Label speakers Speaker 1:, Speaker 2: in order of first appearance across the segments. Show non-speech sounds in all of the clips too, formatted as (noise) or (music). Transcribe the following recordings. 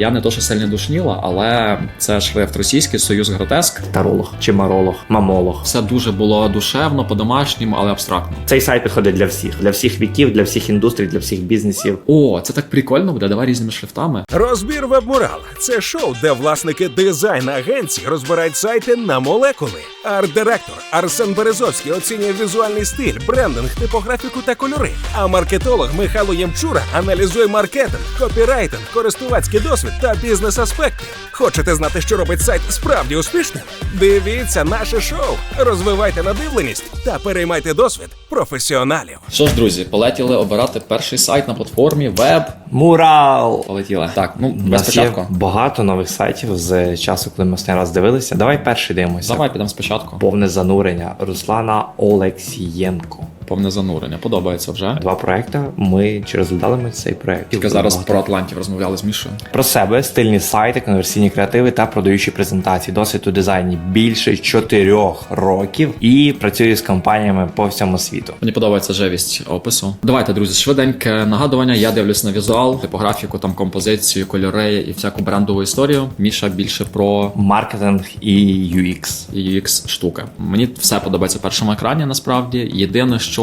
Speaker 1: Я не то, що сильно душніла, але це шрифт російський союз гротеск.
Speaker 2: Таролог чи маролог, мамолог.
Speaker 1: Все дуже було душевно, по-домашньому, але абстрактно.
Speaker 2: Цей сайт підходить для всіх, для всіх віків, для всіх індустрій, для всих бізнесів.
Speaker 1: О, це так прикольно буде. Давай різними шрифтами.
Speaker 3: Розбір вебмурал це шоу, де власники дизайн агенцій розбирають сайти на молекули. Арт-директор Арсен Березовський оцінює візуальний стиль, брендинг, типографіку та кольори. А маркетолог Михайло Ємчура аналізує маркетинг, копірайтинг, користувацький досвід та бізнес-аспекти. Хочете знати, що робить сайт справді успішним? Дивіться наше шоу, розвивайте надивленість та переймайте досвід професіоналів.
Speaker 1: Що ж, друзі, полетіли обирати перший сайт на платформі веб.
Speaker 2: Мурал!
Speaker 1: Полетіли. Так, ну
Speaker 2: У
Speaker 1: без
Speaker 2: нас є
Speaker 1: початку.
Speaker 2: багато нових сайтів з часу, коли ми останній раз дивилися. Давай перший дивимося.
Speaker 1: Давай підемо спочатку.
Speaker 2: Повне занурення Руслана Олексієнко.
Speaker 1: Повне занурення. Подобається вже.
Speaker 2: Два проекти. Ми чи розглядали ми цей проект?
Speaker 1: Тільки зараз про Атлантів розмовляли з Мішою.
Speaker 2: Про себе, стильні сайти, конверсійні креативи та продаючі презентації. Досвід у дизайні більше чотирьох років і працює з компаніями по всьому світу.
Speaker 1: Мені подобається живість опису. Давайте, друзі, швиденьке нагадування. Я дивлюсь на візуал, типографіку, там композицію, кольори і всяку брендову історію. Міша більше про
Speaker 2: Маркетинг і UX.
Speaker 1: і UX штуки. Мені все подобається в першому екрані. Насправді єдине, що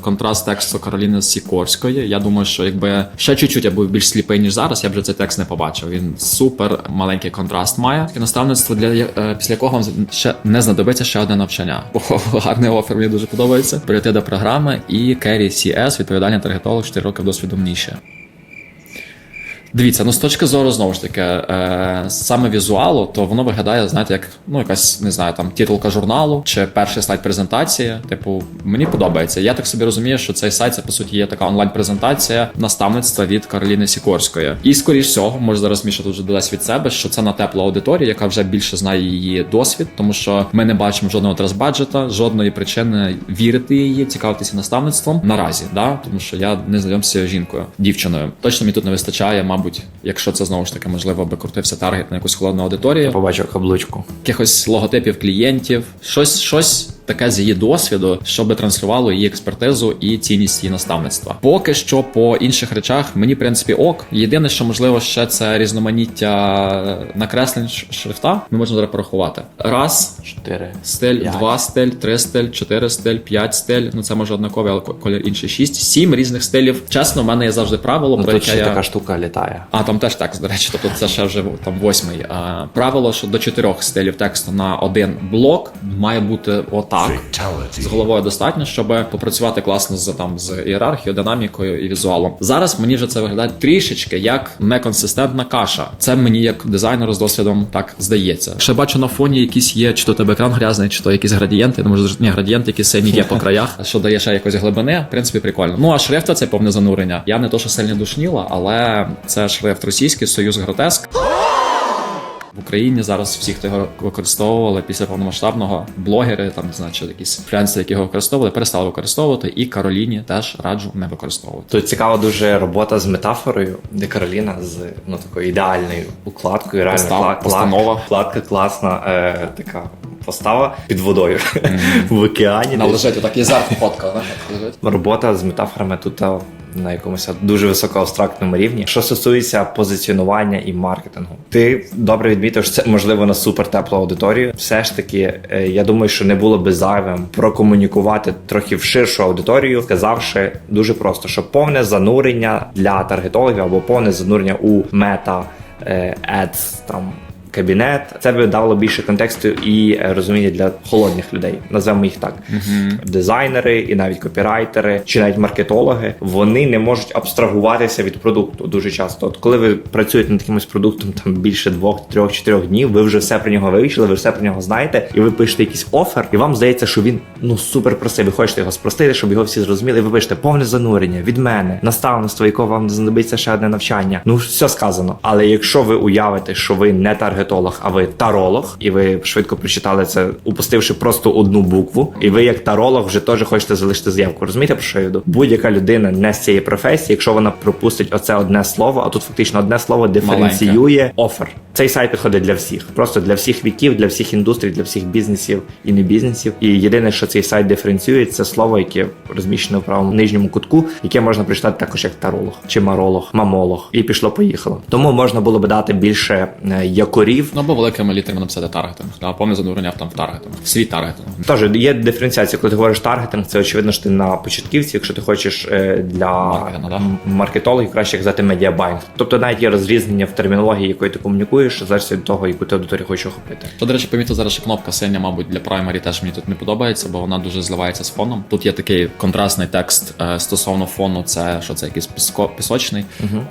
Speaker 1: контраст тексту Кароліни Сікорської. Я думаю, що якби ще чуть-чуть я був більш сліпий ніж зараз, я б вже цей текст не побачив. Він супер маленький контраст має. І наставництво для е, після якого вам ще не знадобиться ще одне навчання. Бо гарний офер мені дуже подобається. Перейти до програми і Керрі CS, відповідальний таргетолог 4 роки досвіду в ніші. Дивіться, ну з точки зору знову ж таки, е, саме візуалу, то воно виглядає, знаєте, як ну якась не знаю, там титулка журналу чи перший слайд презентації. Типу, мені подобається. Я так собі розумію, що цей сайт це по суті є така онлайн-презентація наставництва від Кароліни Сікорської. І скоріш всього, може зараз Міша тут вже додасть від себе, що це на теплу аудиторію, яка вже більше знає її досвід, тому що ми не бачимо жодного трасбаджета, жодної причини вірити її, цікавитися наставництвом наразі, да? тому що я не знайомся з жінкою, дівчиною. Точно мені тут не вистачає, мабуть, якщо це знову ж таки можливо би крутився таргет на якусь холодну аудиторію,
Speaker 2: Побачив каблучку.
Speaker 1: якихось логотипів клієнтів, щось, щось таке з її досвіду, щоб транслювало її експертизу і цінність її наставництва. Поки що по інших речах мені в принципі ок. Єдине, що можливо ще це різноманіття накреслень шрифта. Ми можемо зараз порахувати. Раз,
Speaker 2: Чотири.
Speaker 1: Стиль,
Speaker 2: П'ять.
Speaker 1: два стиль, три стиль, чотири стиль, п'ять стиль. Ну це може однакові, але ко- колір інший шість, сім різних стилів. Чесно, в мене є завжди правило,
Speaker 2: Ну,
Speaker 1: про яке я...
Speaker 2: така штука літає.
Speaker 1: А там теж текст, до речі, тобто це ще вже там восьмий. А, правило, що до чотирьох стилів тексту на один блок має бути отак. З головою достатньо, щоб попрацювати класно з там з ієрархією, динамікою і візуалом. Зараз мені вже це виглядає трішечки як неконсистентна каша. Це мені як дизайнеру з досвідом так здається. Ще бачу на фоні якісь є, чи то тебе екран грязний, чи то якісь градієнти. Ну, може, ні, градієнти, які сині є по краях, (laughs) що дає ще якось глибини. В принципі, прикольно. Ну а шрифт це повне занурення. Я не то, що сильно душніла, але це шрифт російський союз гротеск. (gasps) (gasps) В Україні зараз всі, хто його використовували після повномасштабного, блогери, там чи якісь фріанси, які його використовували, перестали використовувати. І Кароліні теж раджу не використовувати.
Speaker 2: Тут цікава дуже робота з метафорою, де Кароліна з ну такою ідеальною укладкою, реально
Speaker 1: Постава,
Speaker 2: кла-
Speaker 1: постанова.
Speaker 2: Вкладка класна, е, така постава під водою (laughs) в океані.
Speaker 1: На
Speaker 2: десь.
Speaker 1: лежить отак єзерку фотка.
Speaker 2: Робота з метафорами тут а, на якомусь дуже високоабстрактному рівні. Що стосується позиціонування і маркетингу, ти добре відмітив, що це можливо на супер теплу аудиторію. Все ж таки, е, я думаю, що не було би зайвим прокомунікувати трохи в ширшу аудиторію, сказавши дуже просто, що повне занурення для таргетологів або повне занурення у мета е, ads, там. Кабінет це би дало більше контексту і е, розуміння для холодних людей, назвемо їх так. Дизайнери і навіть копірайтери, чи навіть маркетологи, вони не можуть абстрагуватися від продукту дуже часто. От коли ви працюєте над якимось продуктом там більше двох, трьох, чотирьох днів, ви вже все про нього вивчили, ви все про нього знаєте, і ви пишете якийсь офер, і вам здається, що він ну супер простий. Ви хочете його спростити, щоб його всі зрозуміли. І ви пишете повне занурення від мене, наставництво, якого вам знадобиться ще одне навчання. Ну все сказано. Але якщо ви уявите, що ви не таргетолог, а ви таролог, і ви швидко прочитали це, упустивши просто одну букву, і ви як таролог вже теж хочете залишити заявку. Розумієте, про що я йду? Будь-яка людина не з цієї професії, якщо вона пропустить оце одне слово, а тут фактично одне слово диференціює офер. Цей сайт підходить для всіх, просто для всіх віків, для всіх індустрій, для всіх бізнесів і не бізнесів. І єдине, що цей сайт диференціює, це слово, яке розміщене в правому нижньому кутку, яке можна прочитати також як таролог чи маролог, мамолог. І пішло поїхало. Тому можна було би дати більше е, якорів.
Speaker 1: Ну або великими літерами написати таргетинг. Да, повне занурення там в таргетинг. В свій таргетинг.
Speaker 2: Тож є диференціація, коли ти говориш таргетинг, це очевидно, що ти на початківці, якщо ти хочеш е, для
Speaker 1: да?
Speaker 2: маркетологів, краще казати медіабайнг. Тобто навіть є розрізнення в термінології, якою ти комунікуєш, залежить від того, яку ти аудиторію хочеш охопити.
Speaker 1: То, до речі, помітив зараз, що кнопка синя, мабуть, для праймарі теж мені тут не подобається, бо вона дуже зливається з фоном. Тут є такий контрастний текст е, стосовно фону, це що це якийсь піско, пісочний.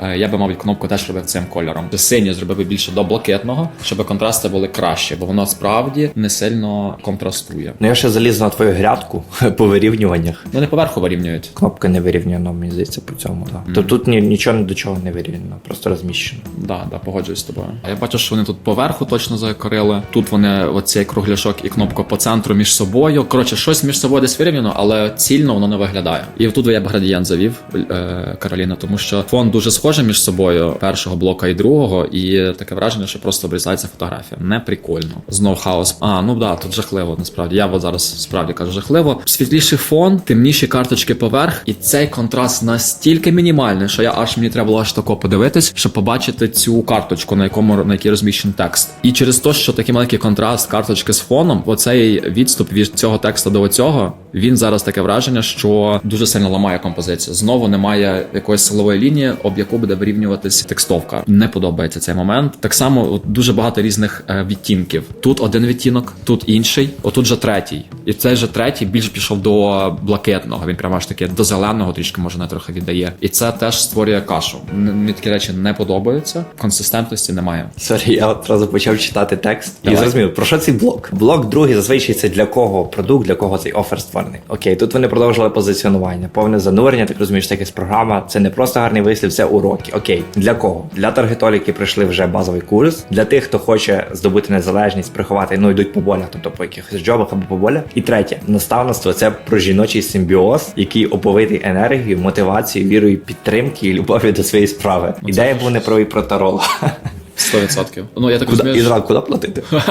Speaker 1: Е, я би, мабуть, кнопку теж робив цим кольором. Синю зробив би більше до блакитного, щоб контрасти були краще, бо воно справді не сильно контрастує.
Speaker 2: Ну я ще заліз на твою грядку (laughs) по вирівнюваннях.
Speaker 1: Вони поверху вирівнюють.
Speaker 2: Кнопка не вирівняна, мені здається, по цьому. Да. То тут ні, нічого ні до чого не вирівняно, просто розміщено.
Speaker 1: Да, да, погоджуюсь з тобою. А я бачу, що вони тут поверху точно закорили. Тут вони оцей кругляшок і кнопка по центру між собою. Коротше, щось між собою десь вирівняно, але цільно воно не виглядає. І тут я б градієнт завів е, Кароліна, тому що фон дуже схожий між собою першого блока і другого, і таке враження, що просто обрізається фотографія. Не прикольно. Знов хаос. А, ну да, тут жахливо. Насправді я от зараз справді кажу жахливо. Світліший фон, темніші карточки поверх, і цей контраст настільки мінімальний, що я аж мені треба було аж тако подивитись, щоб побачити цю карточку, на якому на якій розміщений текст. І через те, що такий маленький контраст карточки з фоном, оцей відступ від цього тексту до цього, він зараз таке враження, що дуже сильно ламає композицію. Знову немає якоїсь силової лінії, об яку буде вирівнюватись текстовка. Не подобається цей момент. Так само от, дуже багато різних е, відтінків. Тут один відтінок, тут інший, отут же третій. І цей же третій більш пішов до блакитного. Він прямо аж таки до зеленого трішки може не трохи віддає. І це теж створює кашу. Мені такі речі не подобаються. Консистентності немає.
Speaker 2: Сорі, я одразу почав читати текст і зрозумів, про що цей блок? Блок другий зазвичай це для кого продукт, для кого цей офер створений. Окей, тут вони продовжили позиціонування, повне занурення, так розумієш, так якась програма. Це не просто гарний вислів, це уроки. Окей, для кого? Для таргетолів, які пройшли вже базовий курс, для тих, хто хоче здобути незалежність, приховати, ну йдуть по болях, тобто по якихось джобах або по болях. І третє, наставництво це про жіночий симбіоз, який оповитий енергією, мотивацією, вірою, підтримки і любов'ю до своєї справи. Ідея була не про і про тарола. (laughs)
Speaker 1: 100%. Ну я так розумію. що-
Speaker 2: куди платити? (laughs)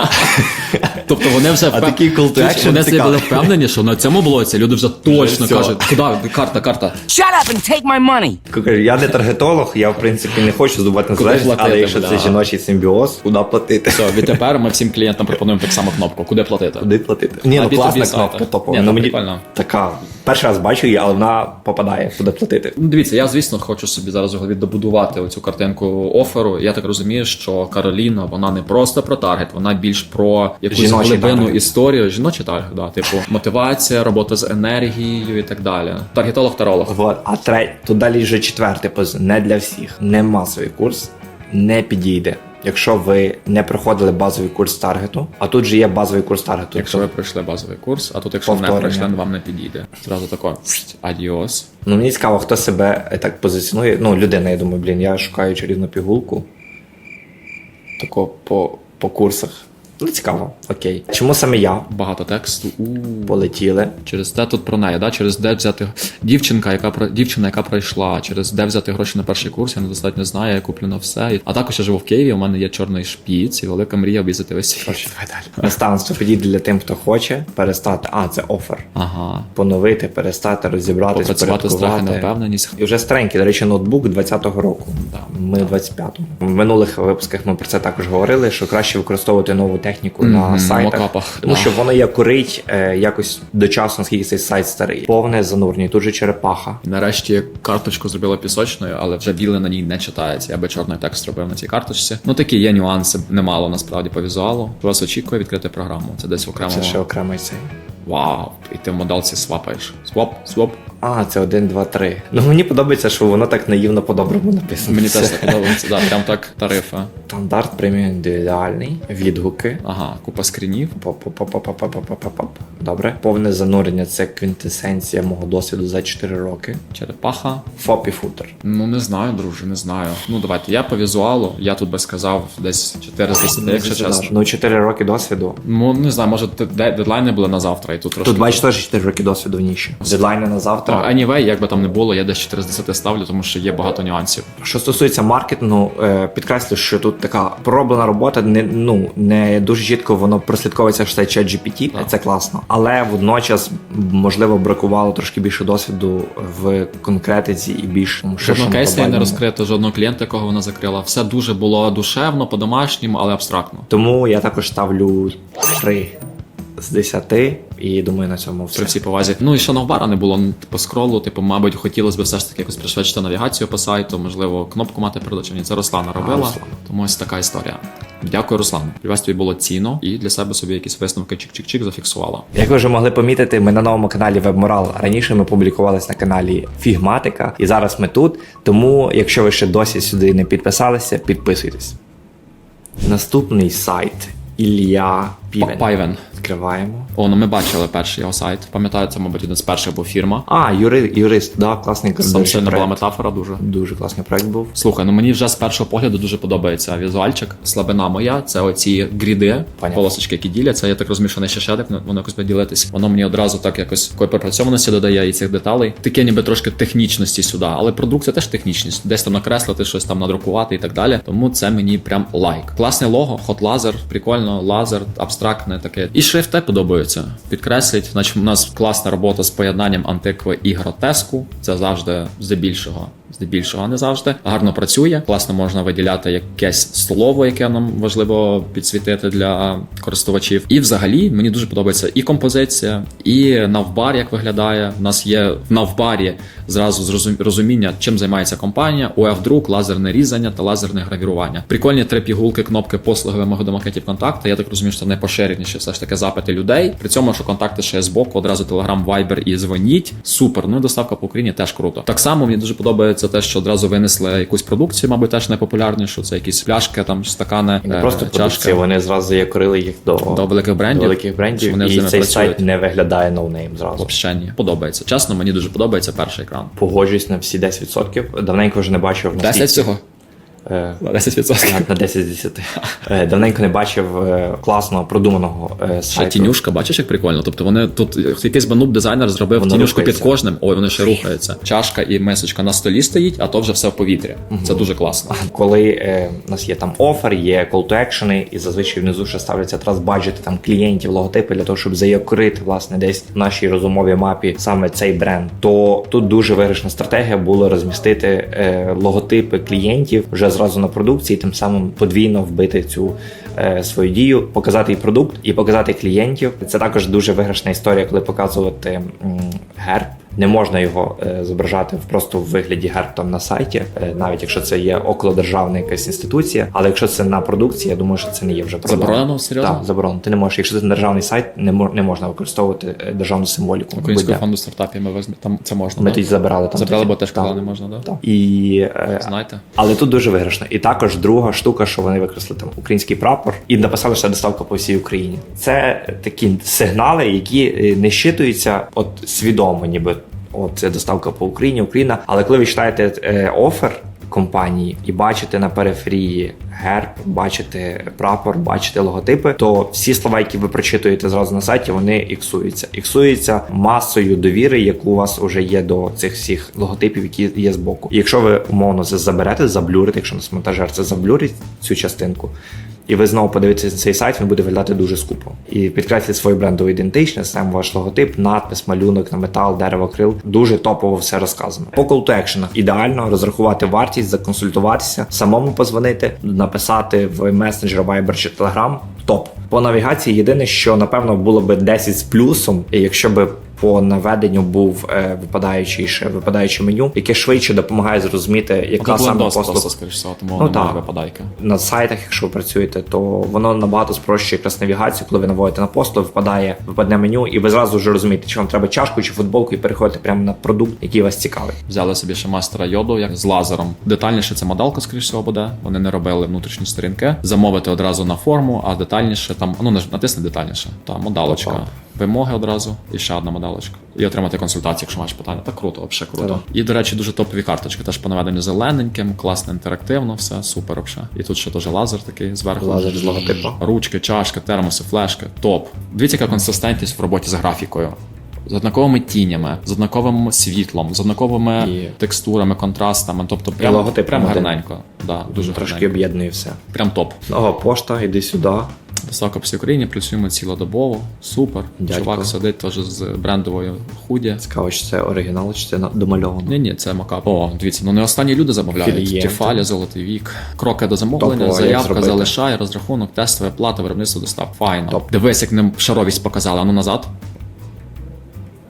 Speaker 1: Тобто вони вже впев-
Speaker 2: такий call to
Speaker 1: Чуєш,
Speaker 2: action
Speaker 1: вони собі
Speaker 2: цікавий.
Speaker 1: були впевнені, що на цьому блоці люди вже точно
Speaker 2: все.
Speaker 1: кажуть, куди карта, карта.
Speaker 4: Shut up and take my money.
Speaker 2: Кажу, я не таргетолог, я в принципі не хочу здобувати незалежність,
Speaker 1: платити,
Speaker 2: але якщо
Speaker 1: бля?
Speaker 2: це жіночий симбіоз, куди платити?
Speaker 1: Все, відтепер ми всім клієнтам пропонуємо так само кнопку, куди платити.
Speaker 2: Куди платити? Ні,
Speaker 1: На
Speaker 2: ну
Speaker 1: B2B
Speaker 2: класна кнопка топова.
Speaker 1: Ні,
Speaker 2: ну,
Speaker 1: ну,
Speaker 2: мені
Speaker 1: прикольно.
Speaker 2: така. Перший раз бачу її, але вона попадає, куди платити.
Speaker 1: Ну, дивіться, я звісно хочу собі зараз в голові добудувати оцю картинку оферу. Я так розумію, що Кароліна вона не просто про таргет, вона більш про якусь
Speaker 2: Жіночий
Speaker 1: глибину
Speaker 2: таргет.
Speaker 1: історію. Жіночий таргет, да, типу мотивація, робота з енергією і так далі. Таргетолог, таролог.
Speaker 2: Вот. А третій, тут далі вже четвертий поз не для всіх, не масовий курс, не підійде. Якщо ви не проходили базовий курс таргету, а тут же є базовий курс таргету.
Speaker 1: Якщо ви пройшли базовий курс, а тут, якщо не
Speaker 2: Повторення.
Speaker 1: пройшли, вам не підійде. Зразу тако адіос.
Speaker 2: Ну мені цікаво, хто себе е, так позиціонує. Ну, людина, я думаю, блін, я шукаю чарівну пігулку. Тако по, по курсах. Ну, цікаво, окей. Чому саме я?
Speaker 1: Багато тексту. У
Speaker 2: Полетіли.
Speaker 1: Через те тут про неї, да? через де взяти дівчинка, яка про дівчина, яка пройшла, через де взяти гроші на перший курс, я недостатньо знаю, я куплю на все. А також я живу в Києві. У мене є чорний шпіц і велика мрія об'їздити весь світ.
Speaker 2: Наставництво підійде для тим, хто хоче перестати. А, це офер.
Speaker 1: Ага.
Speaker 2: Поновити, перестати, розібратися,
Speaker 1: Попрацювати страх і невпевненість.
Speaker 2: І вже старенький, до речі, ноутбук 20-го року.
Speaker 1: Да.
Speaker 2: Ми в 25-му. В минулих випусках ми про це також говорили, що краще використовувати нову техніку
Speaker 1: Мгм,
Speaker 2: на
Speaker 1: на
Speaker 2: сайтах,
Speaker 1: мокапах,
Speaker 2: тому
Speaker 1: да.
Speaker 2: що воно як курить е, якось до часу, наскільки цей сайт старий. Повне занурення, тут же черепаха.
Speaker 1: Нарешті карточку зробила пісочною, але вже біле на ній не читається. Я би чорний текст зробив на цій карточці. Ну такі є нюанси, немало насправді по візуалу. Вас очікує відкрити програму. Це десь в окремому.
Speaker 2: Це ще окремий цей.
Speaker 1: Вау, і ти в модалці свапаєш. Своп, своп.
Speaker 2: А, це 1, 2, 3. Ну мені подобається, що воно так наївно по-доброму написано.
Speaker 1: Мені теж так подобається. Да, прям так тарифи.
Speaker 2: Стандарт преміум індивідуальний, відгуки.
Speaker 1: Ага, купа скрінів.
Speaker 2: Добре. Повне занурення це квінтесенція мого досвіду за 4 роки.
Speaker 1: Черепаха.
Speaker 2: Фоп і футер.
Speaker 1: Ну не знаю, друже, не знаю. Ну давайте. Я по візуалу, я тут би сказав десь 4 з 10, якщо чесно.
Speaker 2: Ну, 4 роки досвіду.
Speaker 1: Ну не знаю, може де- дедлайни були на завтра, і тут трошки.
Speaker 2: Тут бачиш теж 4 роки досвіду в ніші. Дедлайни на завтра. Так.
Speaker 1: Anyway, як би там не було, я десь 4 з 10 ставлю, тому що є багато нюансів.
Speaker 2: Що стосується маркетингу, е, підкреслю, що тут така пророблена робота, не ну не дуже чітко воно прослідковується, що це чат GPT,
Speaker 1: Так.
Speaker 2: це класно. Але водночас можливо бракувало трошки більше досвіду в конкретиці і більш ну,
Speaker 1: Жодного кейсу не розкрито, жодного клієнта, якого вона закрила. Все дуже було душевно, по-домашньому, але абстрактно.
Speaker 2: Тому я також ставлю 3 з 10 і думаю, на цьому все.
Speaker 1: При всій повазі. Ну і що навбара не було ну, по скролу, типу, мабуть, хотілося б все ж таки якось пришвидшити навігацію по сайту, можливо, кнопку мати перед очима. Це Руслана робила. Тому ось така історія. Дякую, Руслан. Для вас тобі було цінно і для себе собі якісь висновки чик-чик-чик зафіксувала.
Speaker 2: Як ви вже могли помітити, ми на новому каналі WebMoral. Раніше ми публікувалися на каналі Фігматика, і зараз ми тут. Тому, якщо ви ще досі сюди не підписалися, підписуйтесь. Наступний сайт Ілля Півен.
Speaker 1: Пайвен.
Speaker 2: Відкриваємо.
Speaker 1: О, ну ми бачили перший його сайт. Пам'ятаю, це, мабуть, один з перших був фірма.
Speaker 2: А, юри, юрист, да, класний
Speaker 1: Там сильно була метафора дуже.
Speaker 2: Дуже класний проект був.
Speaker 1: Слухай, ну мені вже з першого погляду дуже подобається візуальчик. Слабина моя це оці гріди,
Speaker 2: Понятно.
Speaker 1: полосочки, які діляться. Я так розумію, що не ще шедик, воно якось буде ділитись. Воно мені одразу так якось такої пропрацьованості додає і цих деталей. Таке ніби трошки технічності сюди, але продукція теж технічність. Десь там накреслити, щось там надрукувати і так далі. Тому це мені прям лайк. Класне лого, хот лазер, прикольно, лазер, абстрактне таке. І шрифти подобаються. Підкреслить значить, у нас класна робота з поєднанням антикви і гротеску. Це завжди здебільшого. Здебільшого не завжди гарно працює. Класно можна виділяти якесь слово, яке нам важливо підсвітити для користувачів. І взагалі мені дуже подобається і композиція, і навбар, як виглядає. У нас є в навбарі зразу розуміння, чим займається компанія, ОФ друк, лазерне різання та лазерне гравірування. Прикольні три пігулки, кнопки послуги вимоги до макетів контакти. Я так розумію, що це найпоширеніші все ж таки запити людей. При цьому, що контакти ще є збоку, одразу Telegram, Viber і дзвоніть. Супер. Ну і доставка по Україні теж круто. Так само мені дуже подобається те, що одразу винесли якусь продукцію, мабуть, теж найпопулярнішу. Це якісь пляшки, там стакани,
Speaker 2: не
Speaker 1: е,
Speaker 2: просто продукція, вони зразу якорили їх до,
Speaker 1: до великих брендів.
Speaker 2: до великих брендів,
Speaker 1: вони
Speaker 2: і цей
Speaker 1: працюють.
Speaker 2: сайт не виглядає ноунейм зразу.
Speaker 1: Взагалі ні. подобається. Чесно, мені дуже подобається перший екран.
Speaker 2: Погоджуюсь на всі 10%. Давненько вже не бачив на
Speaker 1: 10
Speaker 2: світі.
Speaker 1: всього.
Speaker 2: Е,
Speaker 1: 10%.
Speaker 2: на 10 з 10. Е, Давненько не бачив е, класного продуманого е,
Speaker 1: Ще тінюшка, бачиш, як прикольно. Тобто вони тут якийсь бануб дизайнер зробив
Speaker 2: Воно
Speaker 1: тінюшку під кожним. Ой, вони ще рухаються. Чашка і мисочка на столі стоїть, а то вже все в повітрі. Це дуже класно.
Speaker 2: Коли е, у нас є там офер, є call to action, і зазвичай внизу ще ставляться трасбаджети там клієнтів, логотипи для того, щоб заякорити власне десь в нашій розумовій мапі саме цей бренд. То тут дуже виграшна стратегія була розмістити е, логотипи клієнтів вже зразу на продукції, тим самим подвійно вбити цю е, свою дію, показати і продукт, і показати клієнтів. Це також дуже виграшна історія, коли показувати м, герб. Не можна його е, зображати просто в вигляді герб там на сайті, е, навіть якщо це є околодержавна якась інституція. Але якщо це на продукції, я думаю, що це не є вже проблема.
Speaker 1: Заборонено? Серйозно?
Speaker 2: Так, заборонено. Ти не можеш, якщо це державний сайт, не мож, не можна використовувати е, державну символіку.
Speaker 1: Українського фонду стартапів ми візьмемо. Там це можна.
Speaker 2: Ми
Speaker 1: да?
Speaker 2: тоді забирали там.
Speaker 1: Забрали, бо теж казали, не можна, да?
Speaker 2: Так. І
Speaker 1: Знаєте?
Speaker 2: але тут дуже виграшно. І також друга штука, що вони викреслили там український прапор і написали, що доставка по всій Україні. Це такі сигнали, які не щитуються от свідомо, ніби от це доставка по Україні, Україна. Але коли ви читаєте е, офер компанії і бачите на периферії герб, бачите прапор, бачите логотипи, то всі слова, які ви прочитуєте зразу на сайті, вони іксуються. Іксуються масою довіри, яку у вас вже є до цих всіх логотипів, які є збоку. І якщо ви умовно це заберете, заблюрите, якщо нас монтажер це заблюрить цю частинку. І ви знову подивитеся цей сайт, він буде виглядати дуже скупо. І підкреслити свою брендову ідентичність, сам ваш логотип, надпис, малюнок на метал, дерево, крил. Дуже топово все розказано. По call to action ідеально розрахувати вартість, законсультуватися, самому позвонити, написати в месенджер Viber чи Telegram. Топ. По навігації єдине, що напевно було би 10 з плюсом, якщо би по наведенню був е, випадаючий ще випадаюче меню, яке швидше допомагає зрозуміти, яка саме послуга Ну, так.
Speaker 1: випадайки.
Speaker 2: на сайтах, якщо ви працюєте, то воно набагато спрощує якраз навігацію, коли ви наводите на посту, випадає випадне меню, і ви зразу вже розумієте, чи вам треба чашку чи футболку, і переходите прямо на продукт, який вас цікавить.
Speaker 1: Взяли собі ще мастера йоду, як з лазером. Детальніше це модалка, скоріш всього, буде. Вони не робили внутрішні сторінки. Замовити одразу на форму, а детальніше там, ну натисни детальніше. Та модалочка. Вимоги одразу і ще одна модалочка. І отримати консультацію, якщо маєш питання. Так круто, взагалі круто.
Speaker 2: Так.
Speaker 1: І, до речі, дуже топові карточки. Теж по наведенню зелененьким, класно, інтерактивно, все супер. Взагалі. І тут ще теж лазер такий зверху.
Speaker 2: Лазер з логотипу.
Speaker 1: Ручки, чашки, термоси, флешки. Топ. Дивіться, яка консистентність в роботі з графікою. з однаковими тінями, з однаковим світлом, з однаковими
Speaker 2: І-
Speaker 1: текстурами, контрастами. Тобто, прям,
Speaker 2: логотип
Speaker 1: прям гарненько. Да, дуже
Speaker 2: Трошки об'єднує все.
Speaker 1: Прям топ.
Speaker 2: Нова пошта, іди сюди.
Speaker 1: Високо по всій Україні, працюємо цілодобово. Супер.
Speaker 2: Дядько.
Speaker 1: Чувак сидить теж з брендовою худі.
Speaker 2: Цікаво, чи це оригінал, чи це домальовано.
Speaker 1: Ні, ні, це макап. О, дивіться, ну не останні люди замовляють. Тефаля, золотий вік. Кроки до замовлення,
Speaker 2: Топово,
Speaker 1: заявка залишає, розрахунок, тестове плата, виробництво достав. Файно.
Speaker 2: Топ.
Speaker 1: Дивись, як нам шаровість показали, а ну назад.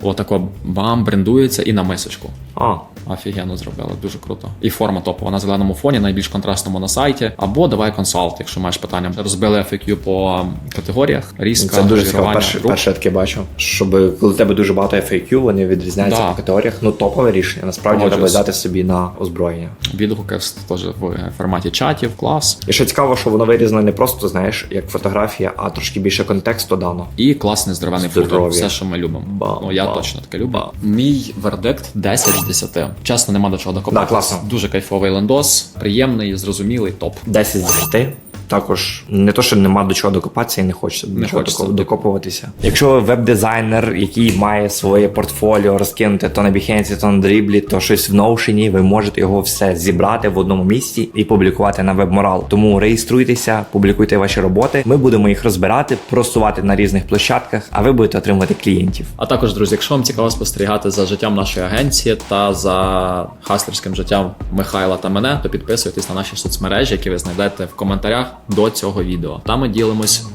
Speaker 1: Отако бам, брендується і на мисочку.
Speaker 2: А,
Speaker 1: Офігенно зробили, дуже круто. І форма топова на зеленому фоні, найбільш контрастному на сайті. Або давай консалт, якщо маєш питання. Розбили FAQ по категоріях. Різка,
Speaker 2: це дуже цікаво. Перше, перше таке бачу. Щоб коли в тебе дуже багато FAQ, вони відрізняються
Speaker 1: Да.
Speaker 2: по категоріях. Ну, топове рішення. Насправді треба взяти собі на озброєння.
Speaker 1: Відгуки теж в форматі чатів, клас.
Speaker 2: І ще цікаво, що воно вирізано не просто, знаєш, як фотографія, а трошки більше контексту дано.
Speaker 1: І класний здоровений футбол. Все, що ми любимо.
Speaker 2: Бам,
Speaker 1: ну, я
Speaker 2: бам,
Speaker 1: точно таке люблю. Мій вердикт 10 з 10. Чесно, нема до чого докопатися.
Speaker 2: Да, класно.
Speaker 1: Дуже кайфовий лендос, приємний, зрозумілий, топ.
Speaker 2: 10 з 10. Також не то, що нема до чого докопатися і не хочеться до
Speaker 1: Не
Speaker 2: чого
Speaker 1: хочеться.
Speaker 2: докопуватися. Якщо ви веб-дизайнер, який має своє портфоліо розкинути то на Behance, то на Dribbble, то щось в Notion, ви можете його все зібрати в одному місці і публікувати на WebMoral. Тому реєструйтеся, публікуйте ваші роботи. Ми будемо їх розбирати, просувати на різних площадках, а ви будете отримувати клієнтів.
Speaker 1: А також, друзі, якщо вам цікаво спостерігати за життям нашої агенції та за хаслерським життям Михайла та мене, то підписуйтесь на наші соцмережі, які ви знайдете в коментарях до цього відео. Там ми ділимось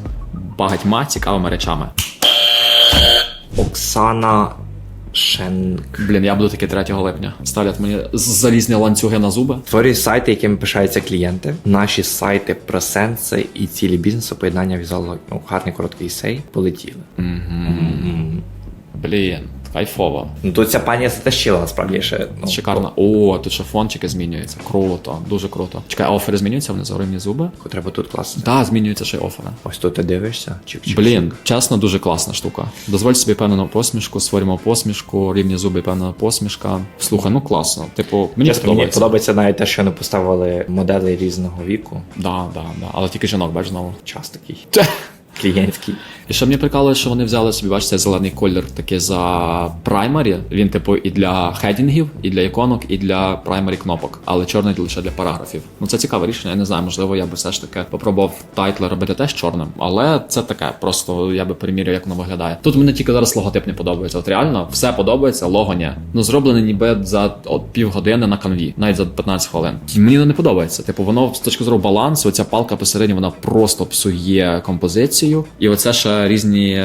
Speaker 1: багатьма цікавими речами.
Speaker 2: Оксана Шенк.
Speaker 1: Блін, я буду таки 3 липня. Ставлять мені залізні ланцюги на зуби.
Speaker 2: Створюю сайти, якими пишаються клієнти. Наші сайти про сенси і цілі бізнесу, поєднання візуалогії. Ну, гарний короткий сей. Полетіли.
Speaker 1: Блін, кайфово.
Speaker 2: Ну тут ця пані затащила насправді ще. Ну,
Speaker 1: Шикарно. О, тут ще фончики змінюються. Круто, дуже круто. Чекай, а офери змінюються внизу рівні зуби?
Speaker 2: Треба тут класно.
Speaker 1: Так, змінюються ще й офери.
Speaker 2: Ось тут ти дивишся. Чик-чик.
Speaker 1: Блін, чесно, дуже класна штука. Дозволь собі певну посмішку, створюємо посмішку, рівні зуби, певна посмішка. Слухай, ну класно. Типу, мені
Speaker 2: Чесно, мені
Speaker 1: подобається.
Speaker 2: подобається навіть те, що не поставили моделей різного віку.
Speaker 1: Да, да, да. Але тільки жінок, бач знову.
Speaker 2: Час такий. Клієнтський.
Speaker 1: І що мені прикалує, що вони взяли собі, бачите, зелений колір такий за праймарі. Він, типу, і для хедінгів, і для іконок, і для праймарі кнопок, але чорний лише для параграфів. Ну це цікаве рішення. Я не знаю, можливо, я би все ж таки попробував тайтли робити теж чорним, але це таке. Просто я би приміряв, як воно виглядає. Тут мені тільки зараз логотип не подобається. От реально все подобається, лого ні. Ну зроблене ніби за от півгодини на канві, навіть за 15 хвилин. Мені не подобається. Типу, воно з точки зору балансу, ця палка посередині вона просто псує композицію. І оце ще різні, е,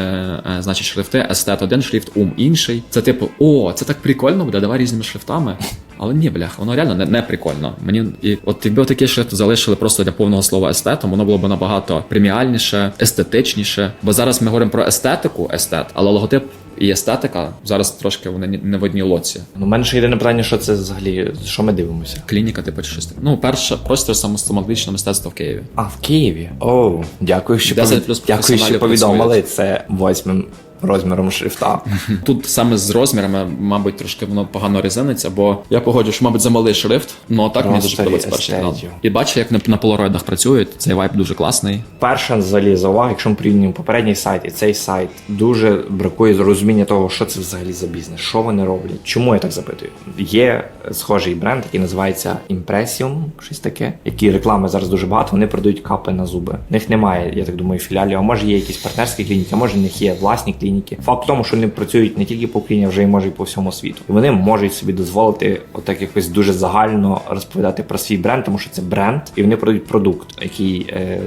Speaker 1: е, значить, шрифти. Естет один шрифт, ум інший. Це типу, о, це так прикольно буде, давай різними шрифтами. Але ні, блях, воно реально не, не прикольно. Мені і от якби такий шрифт залишили просто для повного слова естетом, воно було б набагато преміальніше, естетичніше. Бо зараз ми говоримо про естетику, естет, але логотип і естетика зараз трошки вони не в одній лоці.
Speaker 2: Ну, у мене ще єдине питання, що це взагалі, що ми дивимося?
Speaker 1: Клініка, типу, чи щось. Ну, перше, простір самостоматичне мистецтво в Києві.
Speaker 2: А, в Києві. Оу, дякую, що,
Speaker 1: 10
Speaker 2: повід...
Speaker 1: плюс
Speaker 2: дякую, що повідомили це восьмим розміром шрифта. (laughs)
Speaker 1: Тут саме з розмірами, мабуть, трошки воно погано резиниться, бо я погоджу, що, мабуть, замалий шрифт, ну а так мені дуже подобається перший канал. І бачу, як на, на полароїдах працюють, цей вайп дуже класний.
Speaker 2: Перше взагалі за увагу, якщо ми порівнюємо попередній сайт і цей сайт, дуже бракує зрозуміння того, що це взагалі за бізнес, що вони роблять. Чому я так запитую? Є схожий бренд, який називається Impressium, щось таке, які реклами зараз дуже багато. Вони продають капи на зуби. В них немає, я так думаю, філіалів. А може є якісь партнерські клініки, а може в них є власні клініки. Факт в тому, що вони працюють не тільки по Україні, а вже й може і по всьому світу. І вони можуть собі дозволити отак якось дуже загально розповідати про свій бренд, тому що це бренд, і вони продають продукт, який. Е,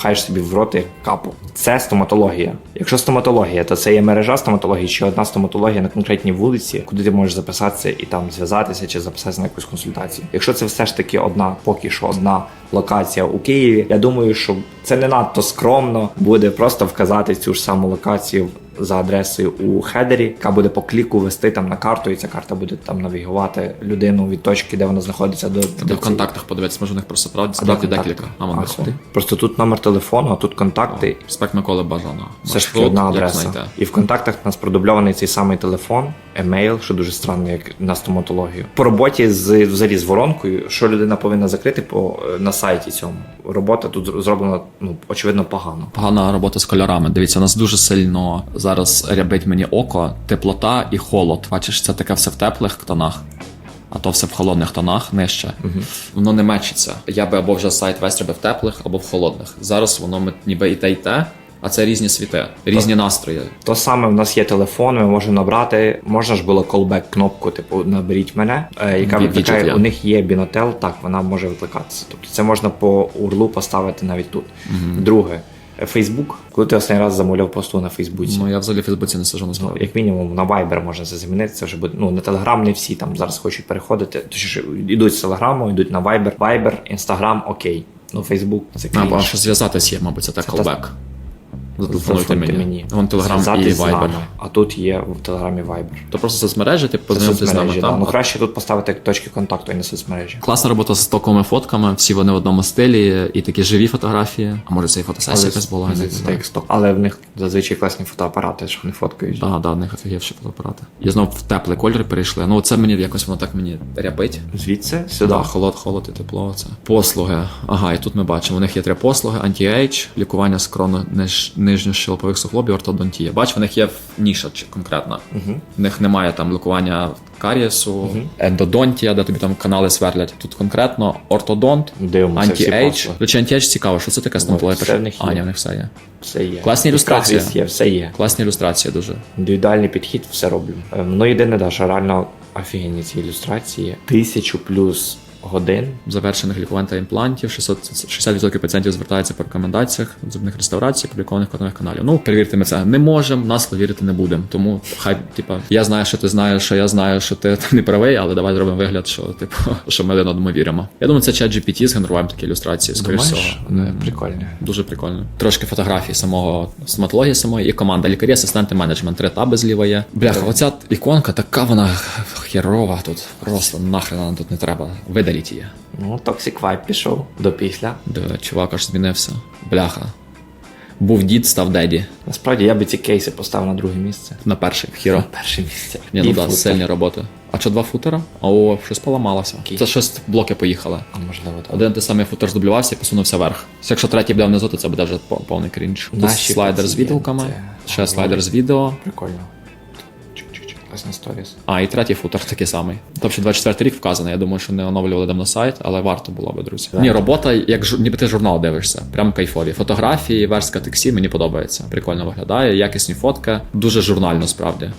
Speaker 2: пхаєш собі в роти капу. Це стоматологія. Якщо стоматологія, то це є мережа стоматології чи одна стоматологія на конкретній вулиці, куди ти можеш записатися і там зв'язатися чи записатися на якусь консультацію. Якщо це все ж таки одна, поки що одна локація у Києві, я думаю, що це не надто скромно буде просто вказати цю ж саму локацію за адресою у хедері, яка буде по кліку вести там на карту, і ця карта буде там навігувати людину від точки, де вона знаходиться до, до
Speaker 1: в контактах подивитися, може у них просто справді справді декілька. А вон.
Speaker 2: Просто тут номер телефону, а тут контакти.
Speaker 1: Спек Миколи бажано.
Speaker 2: Це ж одна адреса. І в контактах у нас продубльований цей самий телефон. Емейл, що дуже странно, як на стоматологію. По роботі з взагалі з воронкою, що людина повинна закрити по на сайті цьому. Робота тут зроблена ну очевидно погано.
Speaker 1: Погана робота з кольорами. Дивіться, у нас дуже сильно зараз рябить мені око, теплота і холод. Бачиш, це таке все в теплих тонах. А то все в холодних тонах нижче. Воно не мечиться. Я би або вже сайт весь робив в теплих, або в холодних. Зараз воно ніби і те, і те, а це різні світи, різні настрої.
Speaker 2: То саме в нас є телефон, ми можемо набрати. Можна ж було callback кнопку, типу наберіть мене, е, яка викликає.
Speaker 1: віджит.
Speaker 2: У них є бінотел, так вона може викликатися. Тобто це можна по урлу поставити навіть тут. Друге, Фейсбук. Коли ти останній раз замовляв посту на Фейсбуці?
Speaker 1: Ну я взагалі в Фейсбуці не сижу
Speaker 2: Ну,
Speaker 1: насправді.
Speaker 2: як мінімум на Viber можна це замінити. Це вже буде ну на Telegram не всі там зараз хочуть переходити. Точніше, йдуть з Telegram, йдуть на Viber. Viber, Instagram, окей. Ну Facebook це
Speaker 1: А, бо що зв'язатись є, мабуть, це так колбек. Зателефонуйте
Speaker 2: Зателефонуйте
Speaker 1: мені. Вон Телеграм і Viber.
Speaker 2: А тут є в Телеграмі Viber.
Speaker 1: То просто соцмережі,
Speaker 2: Це
Speaker 1: познайомитися з нами
Speaker 2: да. Ну краще тут поставити точки контакту, а не соцмережі.
Speaker 1: Класна робота з стоковими фотками, всі вони в одному стилі, і такі живі фотографії. А може це і фотосесія якась була? я не
Speaker 2: це як сток. Але в них зазвичай класні фотоапарати, що вони фоткають.
Speaker 1: Да, да, в них офігівші фотоапарати. І знов в теплий кольор перейшли. Ну це мені якось воно так мені рябить.
Speaker 2: Звідси сюди.
Speaker 1: Да, холод, холод і тепло. Це послуги. Ага, і тут ми бачимо. У них є три послуги: анті-ейдж, лікування скроно ниж, нижньощелопових суглобів, ортодонтія. Бач, в них є ніша конкретна. Угу. В них немає там лікування карієсу, ендодонтія, де тобі там канали сверлять. Тут конкретно ортодонт, анті-ейдж. До речі, анті-ейдж цікаво, що це таке стоматологія?
Speaker 2: в них є.
Speaker 1: А, ні, в них все є.
Speaker 2: Все є.
Speaker 1: Класні ілюстрації.
Speaker 2: Є, все є.
Speaker 1: Класні ілюстрації дуже.
Speaker 2: Індивідуальний підхід, все роблю. Ну єдине, да, що реально офігенні ці ілюстрації. Тисячу плюс годин.
Speaker 1: завершених лікувань та імплантів. 600, 60% пацієнтів звертаються по рекомендаціях зубних реставрацій, публікованих каналів каналів. Ну, перевірте, ми це не можемо, нас вірити не будемо. Тому хай, типа, я знаю, що ти знаєш, що я знаю, що ти не правий, але давай зробимо вигляд, що типу, (laughs) що ми один одному віримо. Я думаю, це чат GPT згенерував такі ілюстрації, скоріш всього.
Speaker 2: Думаєш? Вони прикольні.
Speaker 1: Дуже прикольно. Трошки фотографій самого стоматології самої і команда лікарі, асистенти, менеджмент, три таби зліва є. Бляха, оця іконка така вона херова тут. Просто нахрен вона тут не треба. Видаліть її.
Speaker 2: Ну, Toxic Vibe пішов до після.
Speaker 1: Де чувак аж змінився. Бляха. Був дід, став деді.
Speaker 2: Насправді я би ці кейси поставив на друге місце.
Speaker 1: На перший в хіро.
Speaker 2: Перше місце.
Speaker 1: Ні, ну да, сильні роботи. А що два футера? О, щось поламалося.
Speaker 2: Окей.
Speaker 1: Це щось блоки поїхали.
Speaker 2: А можливо, так.
Speaker 1: Один той самий футер здублювався і посунувся вверх. Якщо третій буде внизу, то це буде вже повний крінж. Тут
Speaker 2: Наші
Speaker 1: слайдер з відгуками, ще слайдер з відео.
Speaker 2: Прикольно. Чик-чик-чик. Сторіс.
Speaker 1: А, і третій футер такий самий. Тобто 24 рік вказаний. Я думаю, що не оновлювали давно сайт, але варто було би, друзі. Ні, робота, як жур- ніби ти журнал дивишся. Прям кайфові. Фотографії, верстка тексті мені подобається. Прикольно виглядає, якісні фотки. Дуже журнально, справді.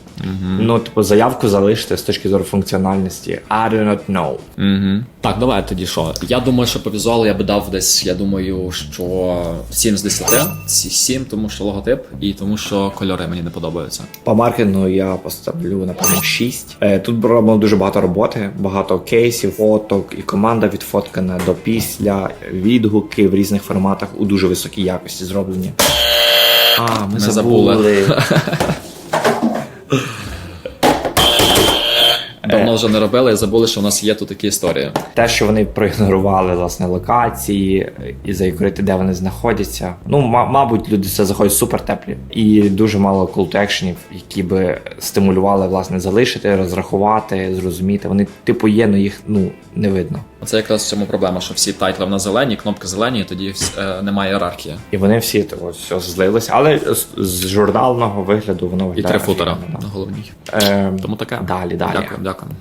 Speaker 2: Ну, типу, заявку залишити з точки зору функціональності. I do not know.
Speaker 1: Угу. Так, давай тоді що. Я думаю, що по візуалу я би дав десь, я думаю, що 7 з 10. Ці 7, тому що логотип, і тому що кольори мені не подобаються.
Speaker 2: По маркетингу я поставлю, напевно, 6. Е, Тут було дуже багато роботи, багато кейсів, фоток, і команда відфоткана до після, відгуки в різних форматах у дуже високій якості зроблені. А, ми,
Speaker 1: Ми
Speaker 2: забули. (laughs)
Speaker 1: Давно вже не робили і забули, що в нас є тут такі історії.
Speaker 2: Те, що вони проігнорували власне локації і закрити, де вони знаходяться. Ну, ма- мабуть, люди це заходять супер теплі. І дуже мало колтекшенів, які би стимулювали власне залишити, розрахувати, зрозуміти. Вони типу є, але їх ну не видно.
Speaker 1: Оце якраз в цьому проблема, що всі тайтли в нас зелені, кнопки зелені, і тоді е, немає ієрархії.
Speaker 2: І вони всі того все злилися, але з, з журнального вигляду воно
Speaker 1: І три футера на головній.
Speaker 2: Ем,
Speaker 1: Тому таке.
Speaker 2: Далі, далі.
Speaker 1: Дякую, дякую.